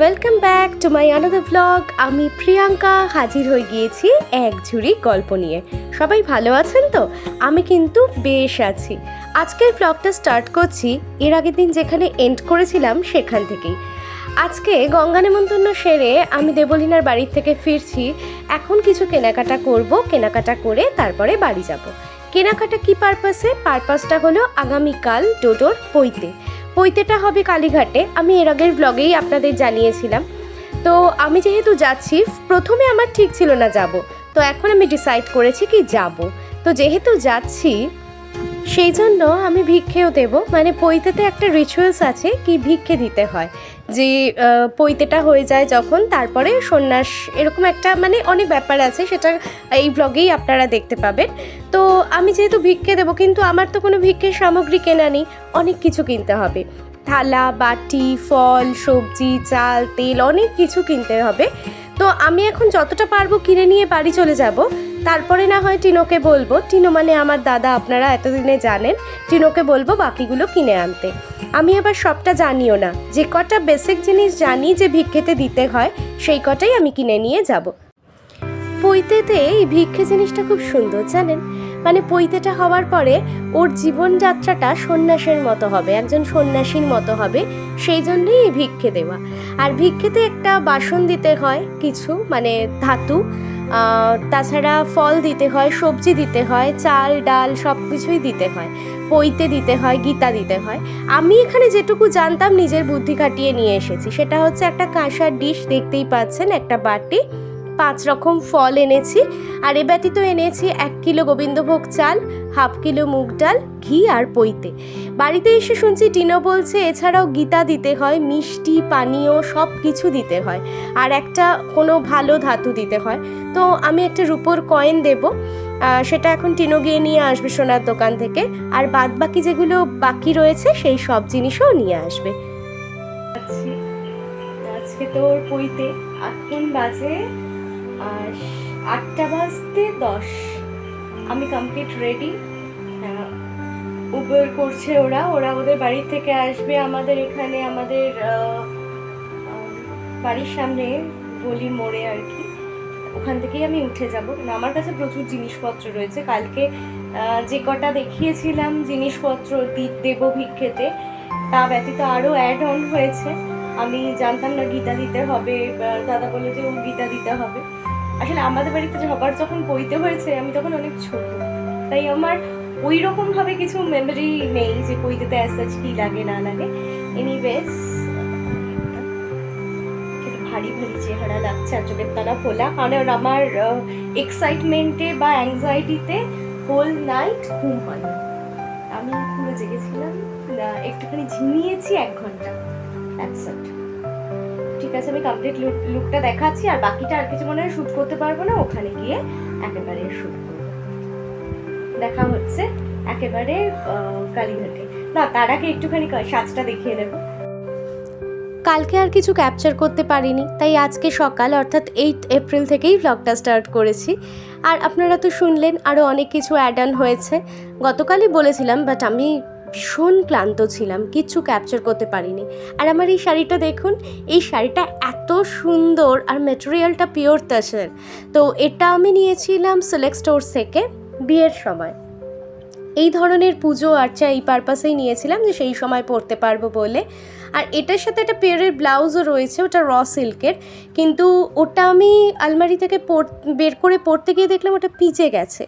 Welcome back to my another blog আমি প্রিয়াঙ্কা হাজির হয়ে গিয়েছি এক ঝুড়ি গল্প নিয়ে। সবাই ভালো আছেন তো? আমি কিন্তু বেশ আছি। আজকের ব্লগটা স্টার্ট করছি এর আগের দিন যেখানে এন্ড করেছিলাম সেখান থেকেই। আজকে গঙ্গা নেমন্তন্ন সেরে আমি দেবলিনার বাড়ির থেকে ফিরছি। এখন কিছু কেনাকাটা করব, কেনাকাটা করে তারপরে বাড়ি যাব। কেনাকাটা কি পারপাসে পারপাসটা হলো আগামীকাল ডোডোর পৈতে। পৈতেটা হবে কালীঘাটে, আমি এর আগের ব্লগেই আপনাদের জানিয়েছিলাম। তো আমি যেহেতু যাচ্ছি, প্রথমে আমার ঠিক ছিল না যাব। তো এখন আমি ডিসাইড করেছি কি যাব। তো যেহেতু যাচ্ছি সেই জন্য আমি ভিক্ষেও দেব। মানে পৈতেতে একটা রিচুয়ালস আছে কি ভিক্ষে দিতে হয়। যে পৈতেটা হয়ে যায় যখন, তারপরে সন্ন্যাস, এরকম একটা মানে অনেক ব্যাপার আছে, সেটা এই ব্লগেই আপনারা দেখতে পাবেন। তো আমি যেহেতু ভিক্ষে দেবো, কিন্তু আমার তো কোনো ভিক্ষের সামগ্রী কেনা নেই, অনেক কিছু কিনতে হবে। থালা, বাটি, ফল, সবজি, চাল, তেল, অনেক কিছু কিনতে হবে। তো আমি এখন যতটা পারব কিনে নিয়ে বাড়ি চলে যাব। তারপরে না হয় টিনোকে বলব, টিনো মানে আমার দাদা আপনারা এতদিনে জানেন, টিনোকে বলব বাকিগুলো কিনে আনতে। আমি আবার সবটা জানিও না, যে কটা বেসিক জিনিস জানি যে ভিক্ষেতে দিতে হয়, সেই কটাই আমি কিনে নিয়ে যাব। পৈতেতে এই ভিক্ষে জিনিসটা খুব সুন্দর, জানেন? মানে পৈতেটা হওয়ার পরে ওর জীবনযাত্রাটা সন্ন্যাসের মতো হবে, একজন সন্ন্যাসীর মতো হবে, সেই জন্যই এই ভিক্ষে দেওয়া। আর ভিক্ষেতে একটা বাসন দিতে হয়, কিছু মানে ধাতু তাছাড়া ফল দিতে হয়, সবজি দিতে হয়, চাল, ডাল সব কিছুই দিতে হয় পইতে দিতে হয়, গীতা দিতে হয়। আমি এখানে যেটুকু জানতাম, নিজের বুদ্ধি কাটিয়ে নিয়ে এসেছি। সেটা হচ্ছে একটা কাঁসার ডিশ দেখতেই পাচ্ছেন, একটা বাটি পাঁচ রকম ফল এনেছি, আর এ ব্যতীত এনেছি এক কিলো গোবিন্দভোগ চাল, হাফ কিলো মুগ ডাল, ঘি আর পইতে বাড়িতে এসে শুনছি টিনো বলছে, এছাড়াও গীতা দিতে হয়, মিষ্টি, পানীয় সব কিছু দিতে হয়, আর একটা কোনো ভালো ধাতু দিতে হয়। তো আমি একটা রুপোর কয়েন দেব সেটা এখন টিনো গিয়ে নিয়ে আসবে সোনার দোকান থেকে, আর বাদ বাকি যেগুলো বাকি রয়েছে, সেই সব জিনিসও নিয়ে আসবে। আজকে তোর পইতে এখন বাজে। আর আটটা বাজতে দশ। আমি কমপ্লিট রেডি উবের করছে ওরা। ওরা ওদের বাড়ি থেকে আসবে আমাদের এখানে, আমাদের বাড়ির সামনে, গলি মোড়ে আর কি। ওখান থেকেই আমি উঠে যাব। কারণ আমার কাছে প্রচুর জিনিসপত্র রয়েছে। কালকে যে কটা দেখিয়েছিলাম জিনিসপত্র দেবো ভিক্ষেতে, তা ব্যতীত আরও অ্যাড অন হয়েছে। আমি জানতাম না গীতা দিতে হবে দাদা বলে যে ও গীতা দিতে হবে। আসলে আমাদের বাড়িতে সবার যখন বইতে হয়েছে, আমি তখন অনেক ছোট। তাই আমার ওই রকমভাবে কিছু মেমোরি নেই যে বইতে অ্যাসাজ কি লাগে, না লাগে। এনিওয়েজ ভারী ভারী চেহারা লাগছে আর চোখের তারা খোলা কারণ আমার এক্সাইটমেন্টে বা অ্যাংজাইটিতে হোল নাইট ঘুম হয়নি আমি পুরো জেগেছিলাম একটুখানি ঝিমিয়েছি এক ঘণ্টা। অ্যাকসেপ্ট ঠিক আছে, আমি কমপ্লিট লুকটা দেখাচ্ছি আর বাকিটা আর কিছু মনে হয় শ্যুট করতে পারব না, ওখানে গিয়ে একেবারে শ্যুট করব। দেখা হচ্ছে একেবারে কালীঘাটে। না, তার আগে একটুখানি সাজটা দেখিয়ে দেবো কালকে আর কিছু ক্যাপচার করতে পারিনি, তাই আজকে সকাল, অর্থাৎ এইট এপ্রিল থেকেই ব্লগটা স্টার্ট করেছি। আর আপনারা তো শুনলেন আরও অনেক কিছু অ্যাড অন হয়েছে। গতকালই বলেছিলাম বাট আমি ভীষণ ক্লান্ত ছিলাম, কিচ্ছু ক্যাপচার করতে পারিনি। আর আমার এই শাড়িটা দেখুন, এই শাড়িটা এত সুন্দর আর মেটেরিয়ালটা পিওর তাসের তো এটা আমি নিয়েছিলাম সিলেক্ট স্টোর থেকে বিয়ের সময়। এই ধরনের পুজো আর্চা এই পারপাসেই নিয়েছিলাম যে সেই সময় পরতে পারব বলে। আর এটার সাথে একটা পেয়ারের ব্লাউজও রয়েছে, ওটা র সিল্কের কিন্তু ওটা আমি আলমারি থেকে পর- বের করে পরতে গিয়ে দেখলাম ওটা পিচে গেছে।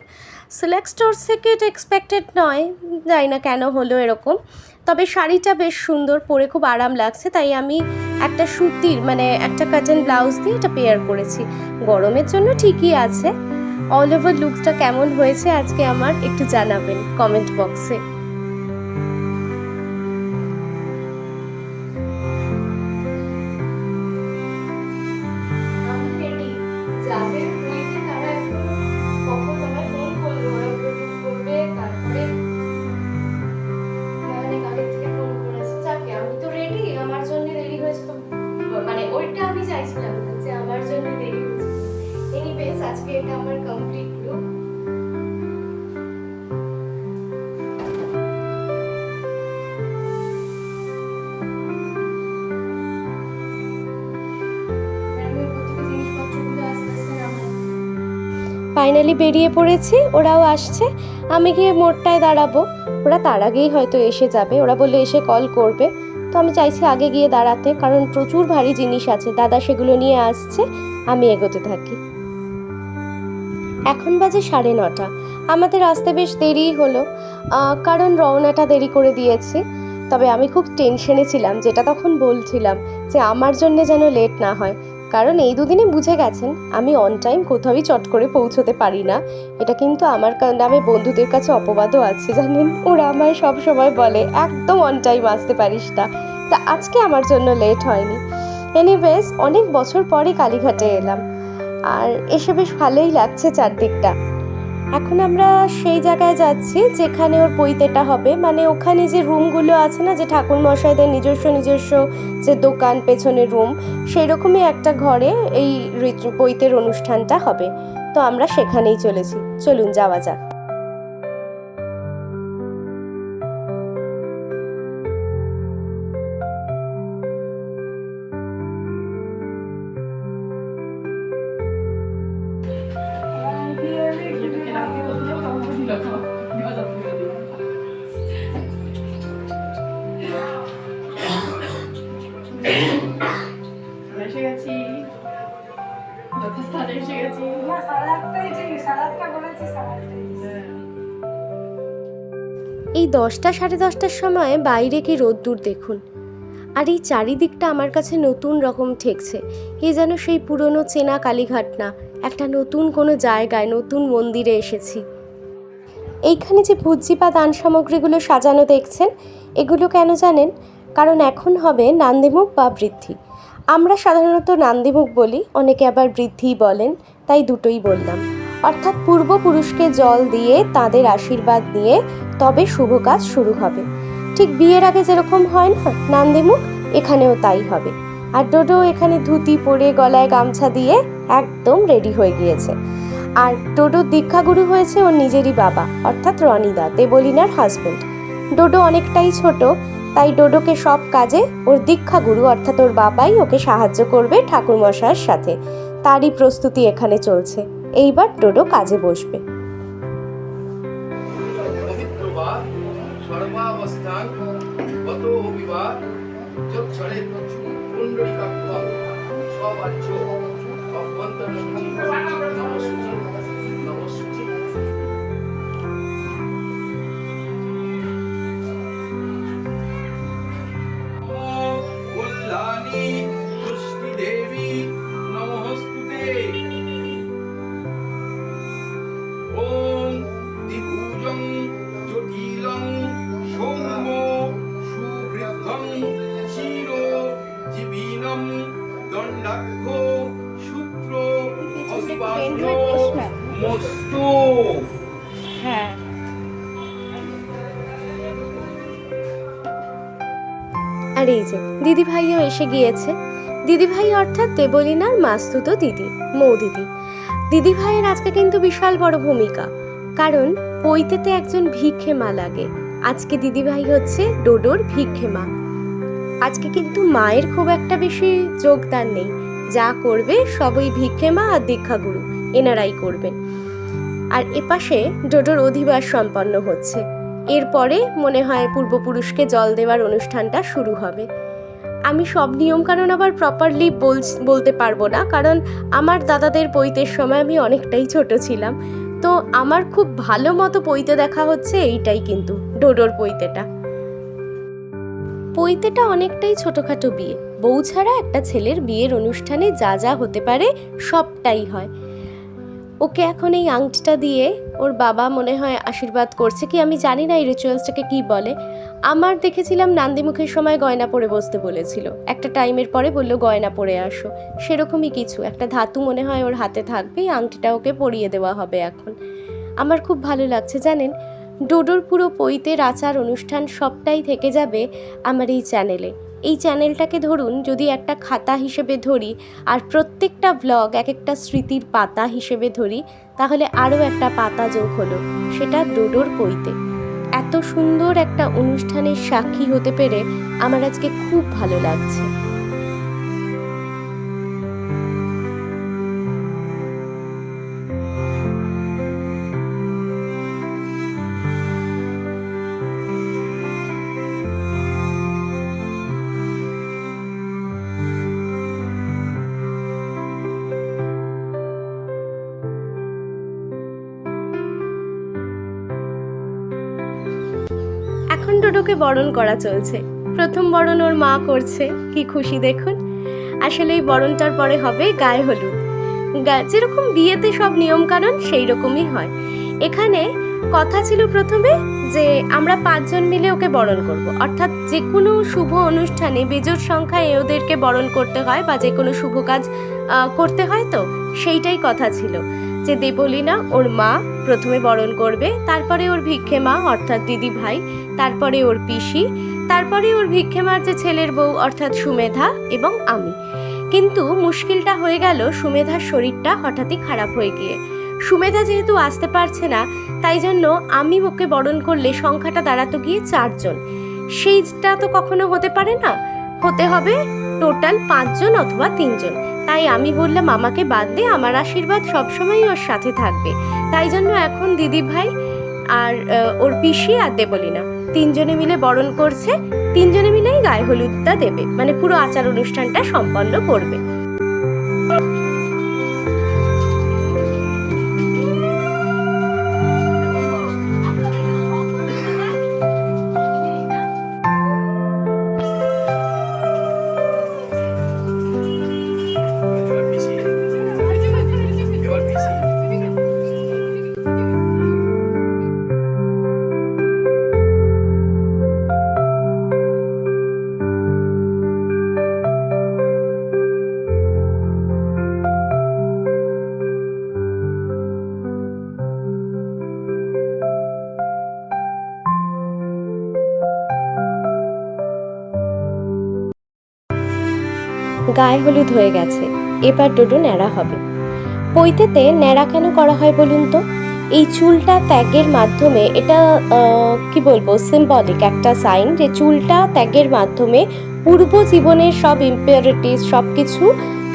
সিলেক্ট স্টোর থেকে এটা এক্সপেক্টেড নয়, জানি না কেন হলো এরকম। তবে শাড়িটা বেশ সুন্দর, পরে খুব আরাম লাগছে, তাই আমি একটা সুতির মানে একটা কাটন ব্লাউজ দিয়ে এটা পেয়ার করেছি। গরমের জন্য ঠিকই আছে। অল ওভার লুকটা কেমন হয়েছে আজকে আমার একটু জানাবেন কমেন্ট বক্সে ফাইনালি বেরিয়ে পড়েছি, ওরাও আসছে, আমি গিয়ে মোড়টায় দাঁড়াবো। ওরা তার আগেই হয়তো এসে যাবে, ওরা বললে এসে কল করবে। তো আমি চাইছি আগে গিয়ে দাঁড়াতে, কারণ প্রচুর ভারী জিনিস আছে, দাদা সেগুলো নিয়ে আসছে, আমি এগোতে থাকি। এখন বাজে সাড়ে নটা, আমাদের আসতে বেশ দেরিই হলো কারণ রওনাটা দেরি করে দিয়েছি। তবে আমি খুব টেনশনে ছিলাম, যেটা তখন বলছিলাম, যে আমার জন্য যেন লেট না হয়। কারণ এই দুদিনে বুঝে গেছেন, আমি অন টাইম কোথাওই চট করে পৌঁছতে পারি না। এটা কিন্তু আমার নামে বন্ধুদের কাছে অপবাদও আছে, জানেন? ওরা আমায় সব সময় বলে, একদম অন টাইম আসতে পারিস না। তা আজকে আমার জন্য লেট হয়নি। এনিওয়েজ অনেক বছর পরে কালীঘাটে এলাম। আর এসে বেশ ভালোই লাগছে চারদিকটা। এখন আমরা সেই জায়গায় যাচ্ছি যেখানে ওর পৈতেটা হবে। মানে ওখানে যে রুমগুলো আছে না, যে ঠাকুর মশাইদের নিজস্ব নিজস্ব যে দোকান, পেছনের রুম সেই রকমই একটা ঘরে এই পৈতের অনুষ্ঠানটা হবে। তো আমরা সেখানেই চলেছি। চলুন যাওয়া যাক। দশটা সাড়ে দশটার সময় বাইরে কি রোদ্দুর দেখুন। আর এই চারিদিকটা আমার কাছে নতুন রকম ঠেকছে। এ যেন সেই পুরনো চেনা কালীঘাট না, একটা নতুন কোনো জায়গায়, নতুন মন্দিরে এসেছি। এইখানে যে ভুজি বা দান সামগ্রীগুলো সাজানো দেখছেন, এগুলো কেন জানেন? কারণ এখন হবে নান্দিমুখ বা বৃদ্ধি। আমরা সাধারণত নান্দিমুখ বলি, অনেকে আবার বৃদ্ধি বলেন, তাই দুটোই বললাম। অর্থাৎ পূর্বপুরুষকে জল দিয়ে তাদের আশীর্বাদ নিয়ে তবে শুভ কাজ শুরু হবে। ঠিক বিয়ের আগে যেরকম হয় না? নান্দিমুখ, এখানেও তাই হবে। আর ডোডো এখানে ধুতি পরে গলায় গামছা দিয়ে একদম রেডি হয়ে গিয়েছে। আর ডোডোর দীক্ষাগুরু হয়েছে ওর নিজেরই বাবা, অর্থাৎ রনিদা, দেবলিনার হাজবেন্ড ডোডো অনেকটাই ছোট, তাই ডোডোকে সব কাজে ওর দীক্ষাগুরু, অর্থাৎ ওর বাবাই ওকে সাহায্য করবে ঠাকুরমশাইয়ের সাথে। তারই প্রস্তুতি এখানে চলছে। এইবার টোটো কাজে বসবে। পবিত্র আর এই যে দিদি ভাইও এসে গিয়েছে। দিদি ভাই অর্থাৎ দেবলিনার মাস্তুত দিদি, মৌ দিদি। দিদি ভাইয়ের আজকে কিন্তু বিশাল বড় ভূমিকা। কারণ পৈতেতে একজন ভিক্ষে মা লাগে। আজকে দিদি ভাই হচ্ছে ডোডোর ভিক্ষে মা আজকে কিন্তু মায়ের খুব একটা বেশি যোগদান নেই। যা করবে সবই ভিক্ষে মা আর দীক্ষাগুরু, এনারাই করবেন। আর এপাশে ডোডোর অধিবাস সম্পন্ন হচ্ছে। এরপরে মনে হয় পূর্বপুরুষকে জল দেওয়ার অনুষ্ঠানটা শুরু হবে। আমি সব নিয়মকানুন আবার প্রপারলি বলতে পারব না, কারণ আমার দাদাদের পৈতের সময় আমি অনেকটাই ছোট ছিলাম। তো আমার খুব ভালো মতো পৈতে দেখা হচ্ছে এইটাই কিন্তু, ডোডোর পৈতেটা। পৈতেটা অনেকটাই ছোটোখাটো বিয়ে। বউ ছাড়া একটা ছেলের বিয়ের অনুষ্ঠানে যা যা হতে পারে সবটাই হয়। ওকে এখন এই আংটিটা দিয়ে ওর বাবা মনে হয় আশীর্বাদ করছে কি? আমি জানি না এই রিচুয়ালসটাকে কি বলে। আমার দেখেছিলাম নান্দিমুখের সময় গয়না পরে বসতে বলেছিল। একটা টাইমের পরে বলল, গয়না পরে আসো। সেরকমই কিছু। একটা ধাতু মনে হয় ওর হাতে থাকবে, এই আংটিটা ওকে পরিয়ে দেওয়া হবে এখন। আমার খুব ভালো লাগছে, জানেন? ডোডোর পুরো পৈতের আচার অনুষ্ঠান সবটাই থেকে যাবে আমার এই চ্যানেলে এই চ্যানেলটাকে ধরুন যদি একটা খাতা হিসেবে ধরি আর প্রত্যেকটা ব্লগ এক একটা স্মৃতির পাতা হিসেবে ধরি, তাহলে আরও একটা পাতা যোগ হলো, সেটা ডোডোর বইতে এত সুন্দর একটা অনুষ্ঠানের সাক্ষী হতে পেরে আমার আজকে খুব ভালো লাগছে। ডোডোকে বরণ করা চলছে। প্রথম বরণ ওর মা করছে। কি খুশি দেখুন। আসলে এই বরণটার পরে হবে গায়ে হলুদ। যেরকম বিয়েতে সব নিয়মকানুন সেই রকমই হয়। এখানে কথা ছিল প্রথমে যে আমরা পাঁচজন মিলে ওকে বরণ করব। অর্থাৎ যে কোনো শুভ অনুষ্ঠানে বেজোর সংখ্যায় ওদেরকে বরণ করতে হয় বা যে কোনো শুভ কাজ করতে হয় তো, সেইটাই কথা ছিল। যে দেবলীনা ওর মা প্রথমে বরণ করবে, তারপরে ওর ভিক্ষে মা, অর্থাৎ দিদি ভাই তারপরে ওর পিসি, তারপরে ওর ভিক্ষে মার যে ছেলের বউ, অর্থাৎ সুমেধা এবং আমি। কিন্তু মুশকিলটা হয়ে গেল সুমেধার শরীরটা হঠাৎই খারাপ হয়ে গিয়ে। সুমেধা যেহেতু আসতে পারছে না, তাই জন্য আমি ওকে বরণ করলে সংখ্যাটা দাঁড়াতো গিয়ে চারজন। সেইটা তো কখনো হতে পারে না। হতে হবে টোটাল পাঁচজন অথবা তিনজন। তাই আমি বললাম, আমাকে বাদ দিয়ে আমার আশীর্বাদ সবসময়ই ওর সাথে থাকবে। তাই জন্য এখন দিদি ভাই আর ওর পিসি আর দেবলিনা। তিনজনে মিলে বরণ করছে, তিনজনে মিলেই গায়ে হলুদটা দেবে। মানে পুরো আচার অনুষ্ঠানটা সম্পন্ন করবে। গায়ে হলুদ হয়ে গেছে। এবার ডোডো ন্যাড়া হবে। পৈতেতে ন্যাড়া কেন করা হয় বলুন তো? এই চুলটা ত্যাগের মাধ্যমে এটা কি বলব সিম্বলিক একটা সাইন যে চুলটা ত্যাগের মাধ্যমে পূর্ব জীবনের সব ইম্পিউরিটিস সব কিছু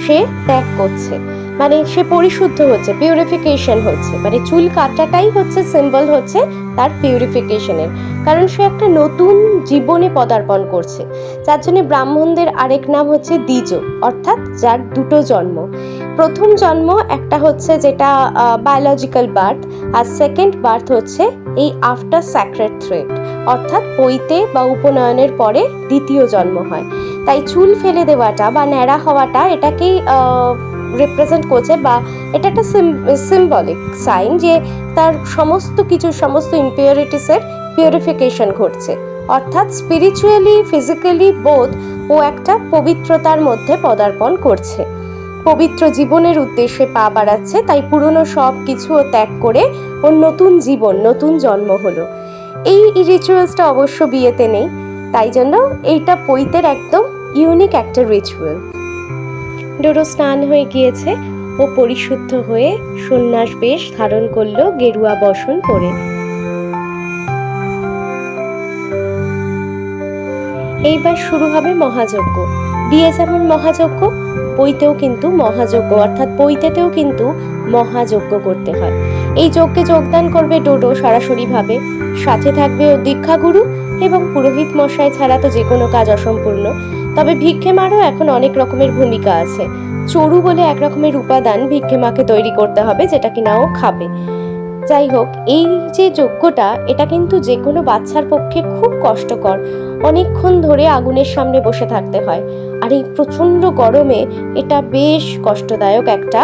সে ত্যাগ করছে। মানে সে পরিশুদ্ধ হচ্ছে পিউরিফিকেশন হচ্ছে। মানে চুল কাটাটাই হচ্ছে সিম্বল হচ্ছে তার পিউরিফিকেশনের কারণ সে একটা নতুন জীবনে পদার্পণ করছে। যার জন্য ব্রাহ্মণদের আরেক নাম হচ্ছে দ্বিজ, অর্থাৎ যার দুটো জন্ম। প্রথম জন্ম একটা হচ্ছে যেটা বায়োলজিক্যাল বার্থ আর সেকেন্ড বার্থ হচ্ছে এই আফটার স্যাক্রেট থ্রেড অর্থাৎ পৈতে বা উপনয়নের পরে দ্বিতীয় জন্ম হয়। তাই চুল ফেলে দেওয়াটা বা ন্যাড়া হওয়াটা এটাকেই রিপ্রেজেন্ট করছে বা এটা একটা সিম্বলিক সাইন যে তার সমস্ত কিছু সমস্ত ইম্পিউরিটিসের পিউরিফিকেশন ঘটছে। অর্থাৎ স্পিরিচুয়ালি ফিজিক্যালি বোধ ও একটা পবিত্রতার মধ্যে পদার্পণ করছে। পবিত্র জীবনের উদ্দেশ্যে পা বাড়াচ্ছে, তাই পুরনো সব কিছু ও ত্যাগ করে ও নতুন জীবন, নতুন জন্ম হলো। এই রিচুয়ালসটা অবশ্য বিয়েতে নেই, তাই জন্য এইটা পৈতের একদম ইউনিক একটা রিচুয়াল ডোরো স্নান হয়ে গিয়েছে ও পরিশুদ্ধ হয়ে সন্ন্যাস বেশ ধারণ করল গেরুয়া বসন পরে। এইবার শুরু হবে মহাযজ্ঞ। বিয়ে যেমন মহাযজ্ঞ পৈতেও কিন্তু মহাযজ্ঞ, অর্থাৎ পৈতেতেও কিন্তু মহাযজ্ঞ করতে হয়। এই যজ্ঞে যোগদান করবে ডোডো সরাসরিভাবে। সাথে থাকবে ও দীক্ষাগুরু এবং পুরোহিত মশাই ছাড়া তো যে কোনো কাজ অসম্পূর্ণ। তবে ভিক্ষে মারও এখন অনেক রকমের ভূমিকা আছে। চড়ু বলে এক রকমের উপাদান ভিক্ষে মাকে তৈরি করতে হবে, যেটা কিনা ও খাবে। যাই হোক, এই যে যজ্ঞটা, এটা কিন্তু যে কোনো বাচ্চার পক্ষে খুব কষ্টকর। অনেকক্ষণ ধরে আগুনের সামনে বসে থাকতে হয়। আর এই প্রচণ্ড গরমে এটা বেশ কষ্টদায়ক একটা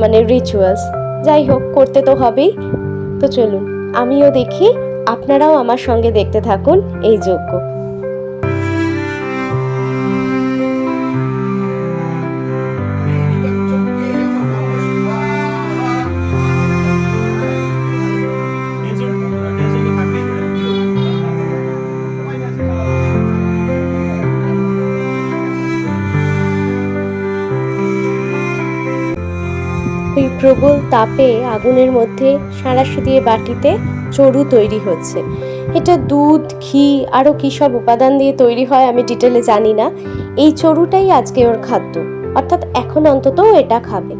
মানে রিচুয়ালস যাই হোক, করতে তো হবেই। তো চলুন, আমিও দেখি, আপনারাও আমার সঙ্গে দেখতে থাকুন এই যজ্ঞ। প্রবল তাপে আগুনের মধ্যে সাঁড়াশি দিয়ে বাটিতে চড়ু তৈরি হচ্ছে। এটা দুধ, ঘি আরও কী সব উপাদান দিয়ে তৈরি হয় আমি ডিটেলে জানি না। এই চড়ুটাই আজকে ওর খাদ্য। অর্থাৎ এখন অন্তত এটা খাবে।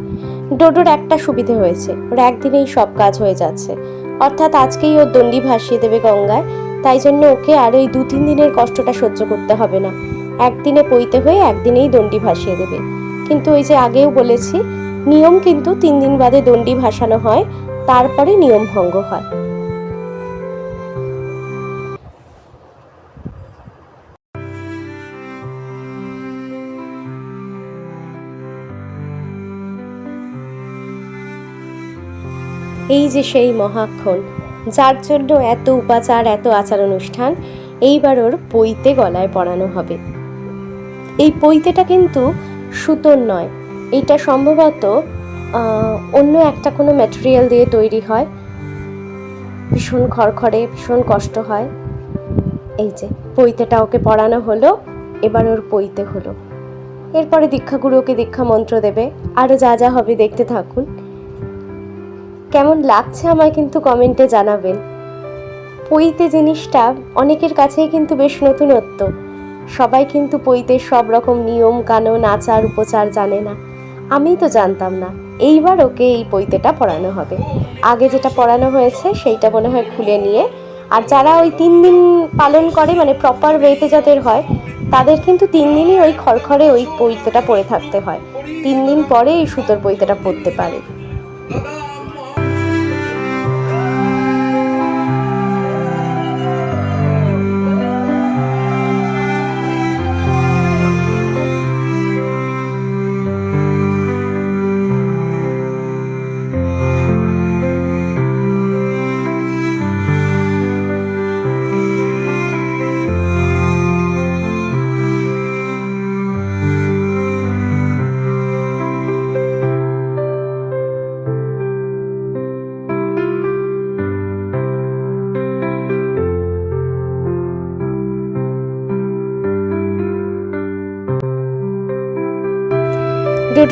ডোডোর একটা সুবিধে হয়েছে। ওর একদিনেই সব কাজ হয়ে যাচ্ছে। অর্থাৎ আজকেই ওর দণ্ডি ভাসিয়ে দেবে গঙ্গায়। তাই জন্য ওকে আর ওই দু তিন দিনের কষ্টটা সহ্য করতে হবে না। একদিনে পইতে হয়ে একদিনেই দণ্ডি ভাসিয়ে দেবে। কিন্তু ওই যে আগেও বলেছি নিয়ম কিন্তু তিন দিন বাদে দণ্ডি ভাসানো হয়, তারপরে নিয়ম ভঙ্গ হয়। এই যে সেই মহাক্ষণ, যার জন্য এত উপাচার, এত আচার অনুষ্ঠান এইবার ওর পৈতে গলায় পড়ানো হবে। এই পৈতেটা কিন্তু সুতোর নয় এইটা সম্ভবত অন্য একটা কোনো ম্যাটেরিয়াল দিয়ে তৈরি হয়। ভীষণ খড়খড়ে, ভীষণ কষ্ট হয়। এই যে পইতেটা ওকে পড়ানো হলো, এবার ওর পইতে হলো। এরপরে দীক্ষাগুরু ওকে দীক্ষা মন্ত্র দেবে। আরও যা যা হবে দেখতে থাকুন। কেমন লাগছে আমায় কিন্তু কমেন্টে জানাবেন। পইতে জিনিসটা অনেকের কাছেই কিন্তু বেশ নতুনত্ব। সবাই কিন্তু পইতে সব রকম নিয়ম, কানুন, আচার, উপচার জানে না। আমি তো জানতাম না। এইবার ওকে এই পৈতেটা পড়ানো হবে। আগে যেটা পড়ানো হয়েছে সেইটা মনে হয় খুলে নিয়ে, আর যারা ওই তিন দিন পালন করে মানে প্রপার ওয়েতে যাদের হয়, তাদের কিন্তু তিন দিনই ওই খড়খড়ে ওই পৈতেটা পড়ে থাকতে হয়। তিন দিন পরে এই সুতোর পৈতেটা পড়তে পারে।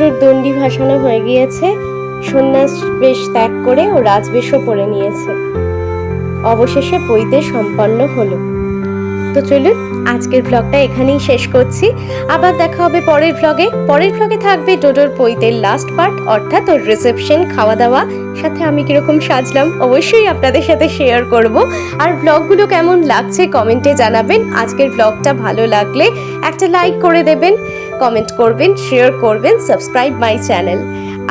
ডোডোর দণ্ডি ভাসানো হয়ে গিয়েছে। সন্ন্যাস বেশ ত্যাগ করে ও রাজবেশও পরে নিয়েছে। অবশেষে পইতে সম্পন্ন হলো। তো চলুন, আজকের ব্লগটা এখানেই শেষ করছি। আবার দেখা হবে পরের ব্লগে পরের ব্লগে থাকবে ডোডোর পইতের লাস্ট পার্ট অর্থাৎ ওর রিসেপশন খাওয়া দাওয়া সাথে আমি কীরকম সাজলাম, অবশ্যই আপনাদের সাথে শেয়ার করব। আর ব্লগগুলো কেমন লাগছে কমেন্টে জানাবেন। আজকের ব্লগটা ভালো লাগলে একটা লাইক করে দেবেন। কমেন্ট করবেন শেয়ার করবেন সাবস্ক্রাইব মাই চ্যানেল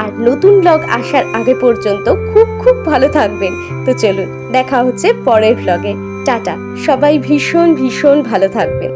আর নতুন ব্লগ আসার আগে পর্যন্ত খুব খুব ভালো থাকবেন। তো চলুন, দেখা হচ্ছে পরের ব্লগে টাটা, সবাই ভীষণ ভীষণ ভালো থাকবেন।